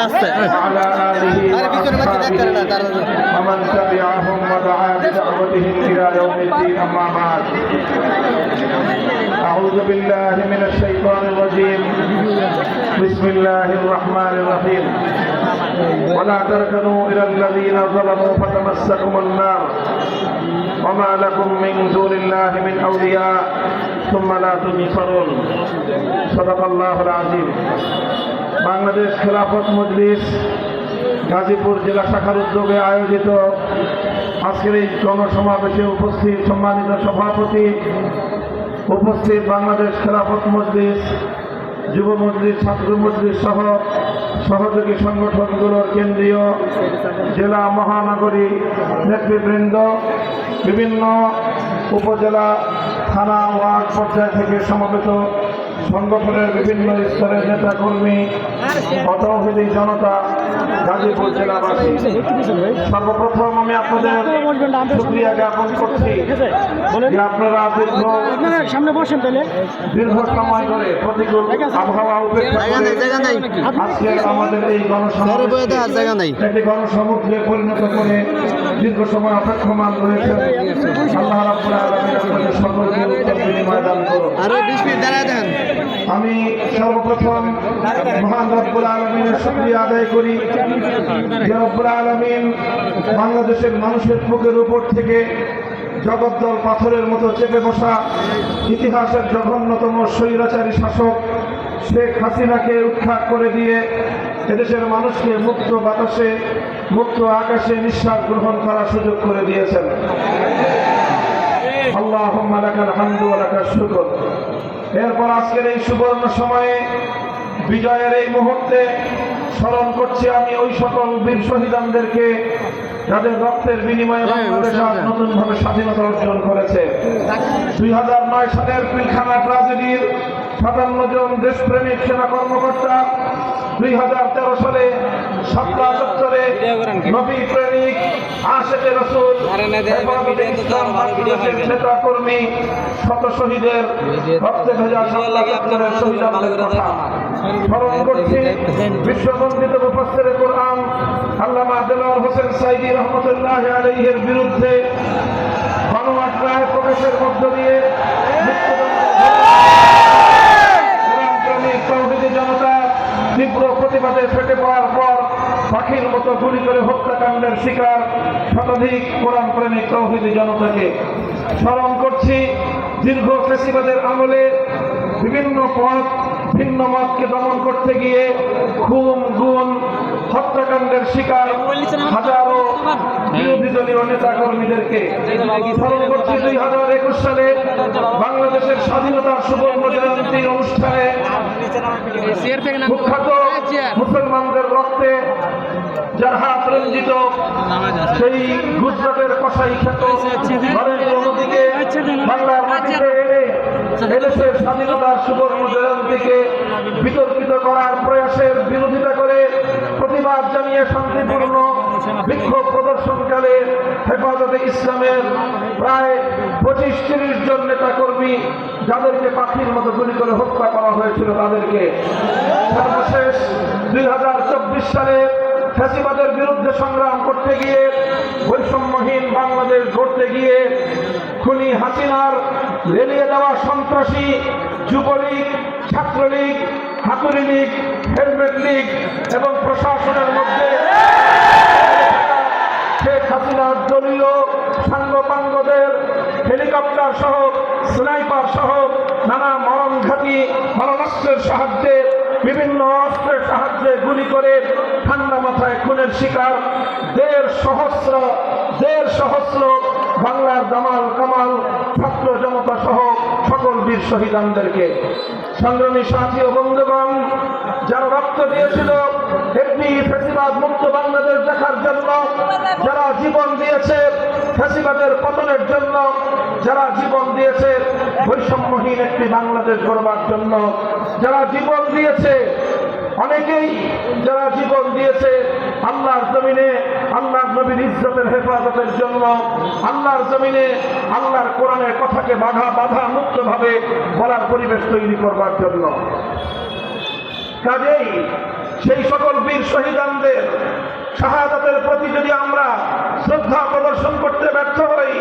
আস্তে وعلى آله وأصحابه ومن تبعهم ودعا بدعوتهم إلى يوم الدين أما بعد أعوذ بالله من الشيطان الرجيم بسم الله الرحمن الرحيم ولا تركنوا إلى الذين ظلموا فتمسكم النار وما لكم من دون الله من أولياء ثم لا تنصرون صدق الله العظيم বাংলাদেশ খেলাফত মজলিস, গাজীপুর জেলা শাখার উদ্যোগে আয়োজিত আজকের এই জনসমাবেশে উপস্থিত সম্মানিত সভাপতি, উপস্থিত বাংলাদেশ খেলাফত মজলিস, যুব মজলিস, ছাত্র মজলিস সহ সহযোগী সংগঠনগুলোর কেন্দ্রীয় জেলা মহানগরী নেতৃবৃন্দ, বিভিন্ন উপজেলা, থানা, ওয়ার্ড পর্যায় থেকে সমবেত সংগঠনের বিভিন্ন স্তরের নেতাকর্মী অতহিদি জনতা গাজীপুর জেলাবাসী। সর্বপ্রথম আমি আপনাদের শুক্রিয়া জ্ঞাপন করছি যে আপনারা দীর্ঘ সামনে বসেন তাহলে দীর্ঘ সময় ধরে প্রতিকূল আবহাওয়া উপেক্ষা আজকের আমাদের এই নেই। একটি গণসমুদ্রে পরিণত করে দীর্ঘ সময় অপেক্ষমান রয়েছে। আল্লাহ রাব্বুল আলামিন সকলকে উত্তর বিনিময় দান করুন। আরও বিশ মিনিট দাঁড়ায় দেন আমি সর্বপ্রথম মহান রব্বুল আলমিনের শুক্রিয়া আদায় করি। রব্বুল আলমিন বাংলাদেশের মানুষের বুকের উপর থেকে জগদ্দল পাথরের মতো চেপে বসা ইতিহাসের জঘন্যতম স্বৈরাচারী শাসক শেখ হাসিনাকে উৎখাত করে দিয়ে এদেশের মানুষকে মুক্ত বাতাসে, মুক্ত আকাশে নিঃশ্বাস গ্রহণ করার সুযোগ করে দিয়েছেন। আল্লাহ লাকাল হামদু ওয়া লাকাশ শুকর। এরপর আজকের এই সুবর্ণ সময়ে বিজয়ের এই মুহূর্তে স্মরণ করছি আমি ওই সকল বীর শহীদানদেরকে যাদের রক্তের বিনিময়ে বাংলাদেশ আজ নতুনভাবে স্বাধীনতা অর্জন করেছে। দুই হাজার নয় সালের পিলখানা ট্রাজেডির সাতান্ন জন দেশপ্রেমিক সেনা কর্মকর্তা দুই হাজার তেরো সালে সাতটা চত্বরে নবী প্রেমিক আশেকে রসুল নেতা কর্মী শত শহীদের চত্বরের শহীদানদের স্মরণ করছি বিশ্ববন্দিত মুফাসসির কোরআন আল্লামা দেলোয়ার হোসেন সাইদি রহমতুল্লাহ আলাইহির বিরুদ্ধে গণমাত্রায় প্রকাশের মধ্য দিয়ে মৃত্যুদণ্ড তৌহিদি জনতা তীব্র প্রতিবাদে ফেটে পড়ার পর পাখির মতো গুলি করে হত্যাকাণ্ডের শিকার শতাধিক কোরআন প্রেমিক তৌহিদি জনতাকে। স্মরণ করছি দীর্ঘ ফেসিবাদের আমলে বিভিন্ন পথ ভিন্ন মতকে দমন করতে গিয়ে খুন গুণ হত্যাকাণ্ডের শিকার হাজারো বিরোধী দলীয় নেতা কর্মীদেরকে স্মরণ করছি দুই হাজার একুশ সালে বাংলাদেশের স্বাধীনতার সুবর্ণ জয়ন্তী অনুষ্ঠানে মুসলমানদের রক্তে যার হাত রঞ্জিত, সেই গুজরাটের কষাই স্বাধীনতার সুবর্ণ জয়ন্তীকে বিতর্কিত করার প্রয়াসের বিরোধিতা করে প্রতিবাদ জানিয়ে শান্তিপূর্ণ বিক্ষোভ প্রদর্শনকালে হেফাজতে ইসলামের প্রায় পঁচিশ তিরিশ জন নেতা কর্মী যাদেরকে পাখির মতো গুলি করে হত্যা করা হয়েছিল তাদেরকে সর্বশেষ দুই হাজার চব্বিশ সালে ফ্যাসিবাদের বিরুদ্ধে সংগ্রাম করতে গিয়ে বৈষম্যহীন বাংলাদেশ গড়তে গিয়ে খুনি হাসিনার লেলিয়ে দেওয়া সন্ত্রাসী, যুবলীগ, ছাত্রলীগ হাতুরি লীগ হেলমেট লীগ এবং প্রশাসনের মধ্যে শেখ হাসিনার দলীয় সাঙ্গপাঙ্গদের হেলিকপ্টার সহ, স্নাইপার সহ নানা মরণঘাতী মারণাস্ত্রের সাহায্যে, বিভিন্ন অস্ত্রের সাহায্যে গুলি করে ঠান্ডা মাথায় খুনের শিকার দেড় সহস্র দেড় সহস্র বাংলার দামাল কামাল, ছাত্র জনতা সহ সকল বীর শহীদানদেরকে। সংগ্রামী সাথী ও বন্ধুগণ যারা রক্ত দিয়েছিল একটি ফেসিবাদ মুক্ত বাংলাদেশ দেখার জন্য, যারা জীবন দিয়েছে ফেসিবাদের পতনের জন্য, যারা জীবন দিয়েছে বৈষম্যহীন একটি বাংলাদেশ গড়বার জন্য, যারা জীবন দিয়েছে অনেকেই, যারা জীবন দিয়েছে আল্লাহর জমিনে, আল্লাহর নবীর ইজ্জতের হেফাজতের জন্য, আল্লাহর জমিনে, আল্লাহর কোরআনের কথাকে বাধা বাধা মুক্তভাবে বলার পরিবেশ তৈরি করবার জন্য। কাজেই সেই সকল বীর শহীদানদের শাহাদাতের প্রতি যদি আমরা শ্রদ্ধা প্রদর্শন করতে ব্যর্থ হই,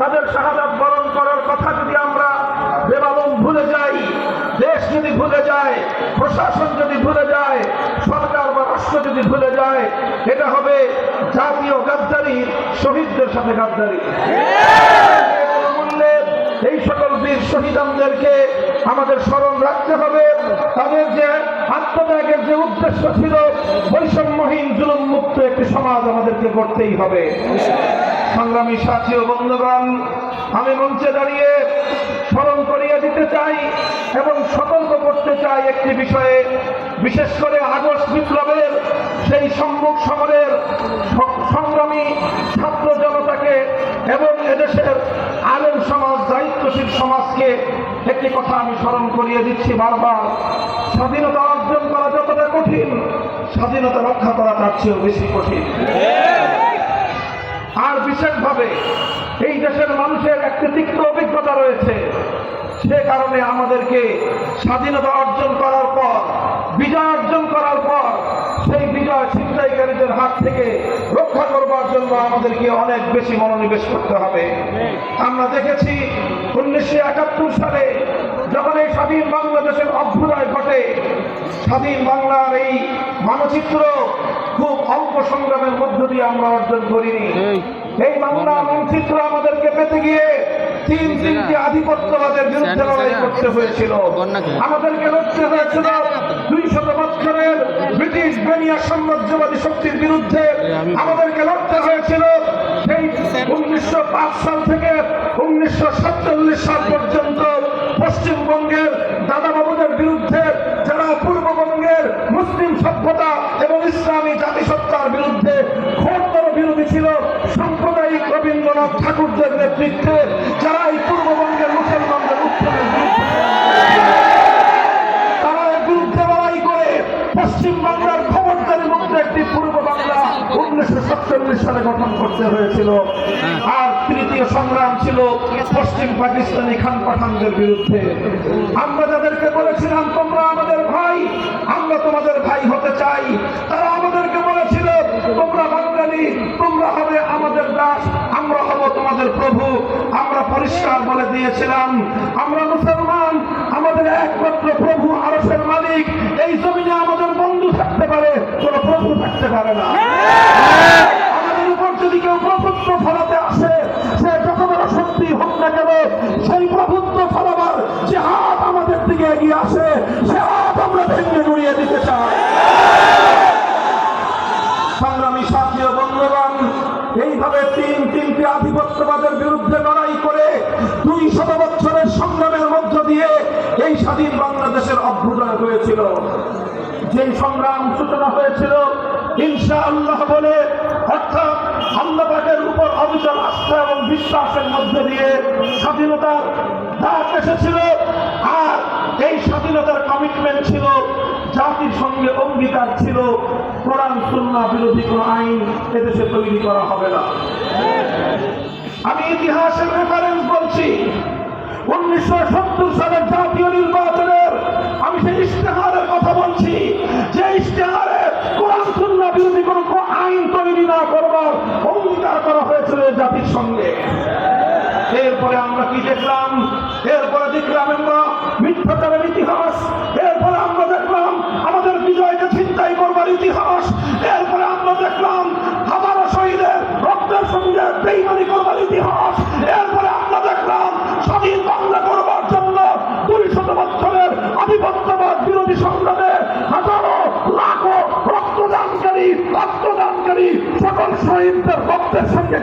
তাদের শাহাদাত বরণ করার কথা যদি আমরা বেমালুম ভুলে যাই, দেশ যদি ভুলে যায়, প্রশাসন যদি ভুলে যায়, সরকার বা রাষ্ট্র যদি ভুলে যায়, এটা হবে জাতীয় গাদ্দারি, শহীদদের সাথে গাদ্দারি। এই সকল বীর শহীদানদেরকে আমাদের স্মরণ রাখতে হবে, তাদের যে আত্মত্যাগের যে উদ্দেশ্য ছিল, বৈষম্যহীন জুলুম মুক্ত একটি সমাজ আমাদেরকে করতেই হবে। সংগ্রামী সাথী ও বন্ধুগণ, আমি মঞ্চে দাঁড়িয়ে স্মরণ করিয়ে দিতে চাই এবং সতর্ক করতে চাই একটি বিষয়ে, বিশেষ করে আগস্ট বিপ্লবের সেই সম্মুখ সমরের সংগ্রামী ছাত্র জনতাকে এবং এদেশের আলেম সমাজ, দায়িত্বশীল সমাজকে একটি কথা আমি স্মরণ করিয়ে দিচ্ছি বারবার। স্বাধীনতা অর্জন করা যতটা কঠিন, স্বাধীনতা রক্ষা করা তার চেয়েও বেশি কঠিন। আর বিশেষভাবে এই দেশের মানুষের একটি তিক্ত অভিজ্ঞতা রয়েছে। সে কারণে আমাদেরকে স্বাধীনতা অর্জন করার পর, বিজয় অর্জন করার পর ছিনতাইকারীদের হাত থেকে রক্ষা করবার জন্য আমাদেরকে অনেক বেশি মনোনিবেশ করতে হবে। আমরা দেখেছি উনিশশো একাত্তর সালে যখন এই স্বাধীন বাংলাদেশের অভ্যুদয় ঘটে স্বাধীন বাংলার এই মানচিত্র খুব অল্প সংগ্রামের মধ্য দিয়ে আমরা অর্জন করিনি। এই বাংলা মানচিত্র আমাদেরকে পেতে গিয়ে তিন তিনটি আধিপত্যবাদের বিরুদ্ধে লড়াই করতে হয়েছিল। আমাদেরকে লড়তে হয়েছিল দুই শত বছরের ব্রিটিশ বেনিয়া সাম্রাজ্যবাদী শক্তির বিরুদ্ধে আমাদেরকে লড়তে হয়েছিল। সেই উনিশশো সাল থেকে উনিশশো সাল পর্যন্ত পশ্চিমবঙ্গের দাদাবাবুদের বিরুদ্ধে যারা পূর্ববঙ্গের মুসলিম সভ্যতা এবং ইসলামী জাতিসত্তার বিরুদ্ধে ঘোরতর বিরোধী ছিল, সাম্প্রদায়িক রবীন্দ্রনাথ ঠাকুরদের নেতৃত্বে যারা এই পূর্ববঙ্গের সাতচল্লিশ সালে গঠন করতে হয়েছিল। আর তৃতীয় সংগ্রাম ছিল পশ্চিম পাকিস্তানি খান পাঠানদের বিরুদ্ধে। আমরা যাদেরকে বলেছিলাম তোমরা আমাদের ভাই আমরা তোমাদের ভাই হতে চাই। তারা আমাদেরকে বলেছিল তোমরা বাঙালি তোমরা হবে আমাদের দাস আমরা হব তোমাদের প্রভু। আমরা পরিষ্কার বলে দিয়েছিলাম আমরা মুসলমান আমাদের একমাত্র প্রভু আরসের মালিক। এই জমিনে আমাদের বন্ধু থাকতে পারে, কোনো প্রভু থাকতে পারে না। আমাদের উপর যদি কেউ প্রভুত্ব ফলাতে আসে, সে যত বড় শক্তি হোক না কেন, সেই প্রভুত্ব ফলাবার যে হাত আমাদের দিকে এগিয়ে আসে, সে হাত আমরা ভেঙে গুড়িয়ে দিতে চাই। সংগ্রামী সাথী ও বন্ধুগণ, এইভাবে তিন তিনটি আধিপত্যবাদের বিরুদ্ধে লড়াই করে দুই শত বছরের সংগ্রামের মধ্য দিয়ে এই স্বাধীন বাংলাদেশের অভ্যুদয় হয়েছিল। যে সংগ্রাম সূচনা হয়েছিল ইনশা আল্লাহ বলে অর্থাৎ আল্লাহের উপর অবিচল আস্থা এবং বিশ্বাসের মধ্যে দিয়ে স্বাধীনতার ডাক এসেছিল। আর এই স্বাধীনতার কমিটমেন্ট ছিল, জাতির সঙ্গে অঙ্গীকার ছিল। কোরআন সুন্না বিরোধী কোন আইন এদেশে তৈরি করা হবে না। আমি ইতিহাসের রেফারেন্স বলছি, উনিশশো সত্তর সালের জাতীয় নির্বাচনের, আমি সেই ইশতেহারের কথা বলছি। জাতির সঙ্গে। এরপরে আমরা কি দেখলাম? এরপরে দেখলাম আমরা মিথ্যাচারের আমরা দেখলাম আমাদের বিজয়কে ছিনতাই করবার ইতিহাস। এরপরে আমরা দেখলাম হাজারো শহীদের রক্তের সঙ্গে বেইমানি করবার ইতিহাস। আমরা দেখলাম স্বাধীন বাংলা করবার আধিপত্যবাদ বিরোধী সংগ্রামে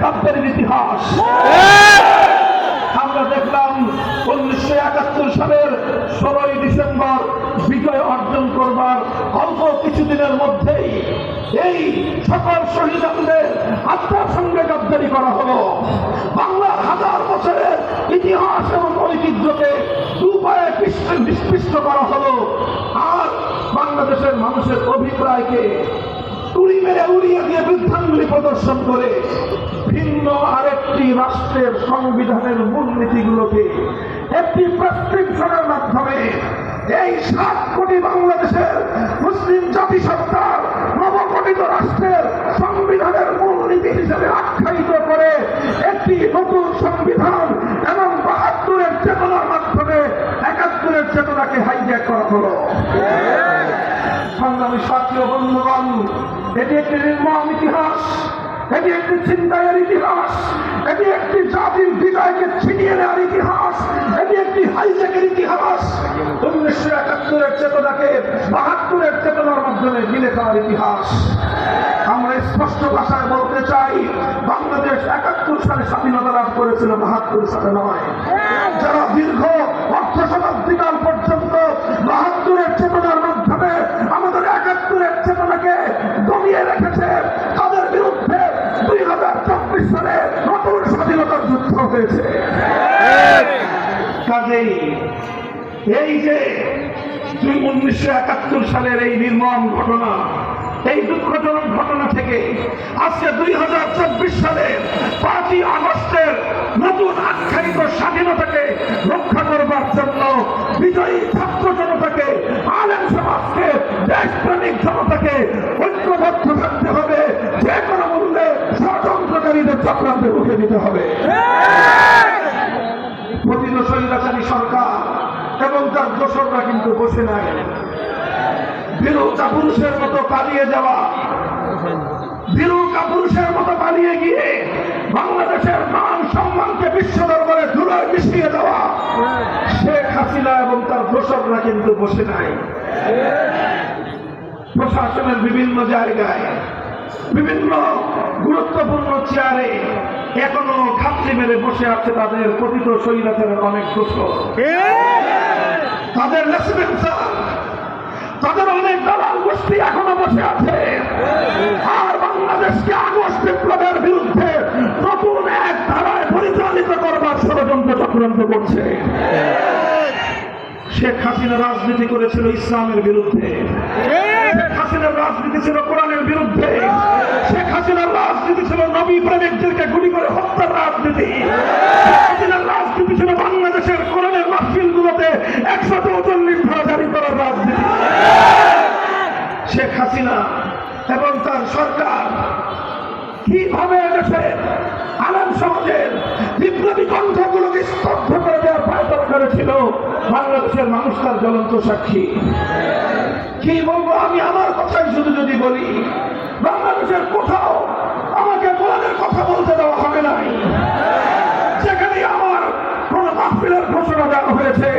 রক্তের ইতিহাস। আমরা দেখলাম উনিশশো একাত্তর সালের ষোলোই ডিসেম্বর বিজয় অর্জন করবার অল্প কিছুদিনের মধ্যেই এই সকল শহীদদের আত্মার সঙ্গে গাদ্দারি করা হলো। বাংলার হাজার বছরের ইতিহাস এবং ঐতিহ্যকে দু উপায়ে পিষ্ট- করা হলো। আর বাংলাদেশের মানুষের অভিপ্রায়কে তুড়ি মেরে উড়িয়ে দিয়ে বৃদ্ধাঙ্গুলি প্রদর্শন করে ভিন্ন আরেকটি রাষ্ট্রের সংবিধানের মূলনীতিগুলোকে একটি প্রেসক্রিপশনের মাধ্যমে এই সাত কোটি বাংলাদেশের মুসলিম জাতিসত্তার নবগঠিত রাষ্ট্রের সংবিধানের মূলনীতি হিসেবে আখ্যায়িত করে একটি নতুন সংবিধান এবং বাহাত্তরের চেতনার মাধ্যমে একাত্তরের চেতনাকে হাইজ্যাক করা হলো। সংগ্রামী ও বন্ধুগণ এটি একটি নির্মম ইতিহাস, এটি একটি চিন্তায়ের ইতিহাস, এটি একটি জাতির বিজয়কে ছিনিয়ে নেওয়ার ইতিহাস, এটি একটি হাইজ্যাকের ইতিহাস। উনিশশো একাত্তরের চেতনাকে বাহাত্তরের চেতনার মাধ্যমে মিলে খাওয়ার ইতিহাস। আমরা স্পষ্ট ভাষায় বলতে চাই, বাংলাদেশ একাত্তর সালে স্বাধীনতা লাভ করেছিল, বাহাত্তর সালে নয়। যারা দীর্ঘ অর্থ শতাব্দীকাল পর্যন্ত বাহাত্তরের দমিয়ে রেখেছে। তাদের বিরুদ্ধে দুই হাজার চব্বিশ সালে নতুন স্বাধীনতার যুদ্ধ হয়েছে। কাজেই এই যে উনিশশো একাত্তর সালের এই নির্মম ঘটনা, এই দুঃখজনক ঘটনা থেকে আজকে দুই হাজার চব্বিশ সালের পাঁচই আগস্টের নতুন আখ্যায়িত স্বাধীনতাকে রক্ষা করবার জন্য বিজয়ী ছাত্র জনতাকে আলেম সমাজকে দেশপ্রেমিক জনতাকে ঐক্যবদ্ধ থাকতে হবে। যে কোনো মূল্যে ষড়যন্ত্রকারীদের চক্রান্তে রুখে দিতে হবে। পতিত স্বৈরাচারী সরকার এবং তার দোসররা কিন্তু বসে নাই। বীরু কাপুরুষের মতো পালিয়ে যাওয়া বীরু কাপুরুষের মতো পালিয়ে গিয়ে বাংলাদেশের মান সম্মানকে বিশ্ব দরবারে ধুলোয় মিশিয়ে দেওয়া, শেখ হাসিনা এবং তার দোসররা কিন্তু বসে নাই। প্রশাসনের বিভিন্ন জায়গায়, বিভিন্ন গুরুত্বপূর্ণ চেয়ারে এখনও খাপড়ি মেরে বসে আছে তাদের পতিত শৈলাচের অনেক দোষর তাদের তাদের অনেক দালাল গোষ্ঠী এখনও বসে আছে। আর বাংলাদেশকে আগস্ট বিপ্লবের বিরুদ্ধে নতুন এক ধারায় পরিচালিত করবার ষড়যন্ত্র চক্রান্ত করছে। শেখ হাসিনা রাজনীতি করেছিল ইসলামের বিরুদ্ধে। শেখ হাসিনার রাজনীতি ছিল কোরআনের বিরুদ্ধে। শেখ হাসিনার রাজনীতি ছিল নবী প্রেমিকদেরকে গুলি করে হত্যার রাজনীতি। হাসিনার রাজনীতি ছিল বাংলাদেশের কোরআনের মাহফিলগুলোতে একশো চৌচল্লিশ ধারা জারি করার রাজনীতি। শেখ হাসিনা এবং তার সরকার কীভাবে এদেশে আলেম সমাজের বিপ্লবী করেছিল বাংলাদেশের মানুষ তার জ্বলন্ত সাক্ষী। কি বলব আমি আমার কথাই শুধু যদি বলি, বাংলাদেশের কোথাও আমাকে কোরআনের কথা বলতে দেওয়া হবে নাই। সেখানে আমার কোন মাহফিলের ঘোষণা দেওয়া হয়েছে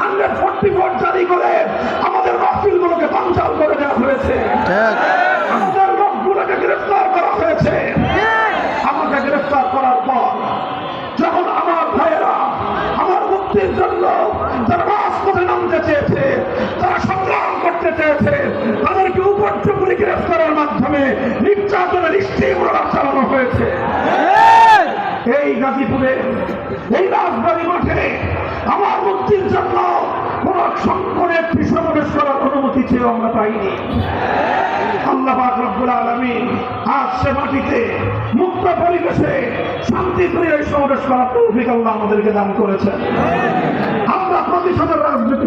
হান্ড্রেড ফোর্টি ফোর জারি করে আমাদের মাহফিলগুলোকে বাঞ্চাল করে দেওয়া হয়েছে। করতে চেয়েছে তাদেরকে উপর্যপুরি গ্রেফতারের মাধ্যমে নির্যাতনের স্টিমরা চালানো হয়েছে। এই গাজীপুরে, এই রাজবাড়ী মাঠে আমার মুক্তির জন্য কোন একটি সমাবেশ করার অনুমতি ছিল, আমরা পাইনি। আল্লাহ রব্বুল আলামিন আজ সে মাটিতে মুক্ত পরিবেশে শান্তিপ্রিয় এই সমাবেশ করার তৌফিক আল্লাহ আমাদেরকে দান করেছেন। আমরা প্রতিশোধের রাজনীতি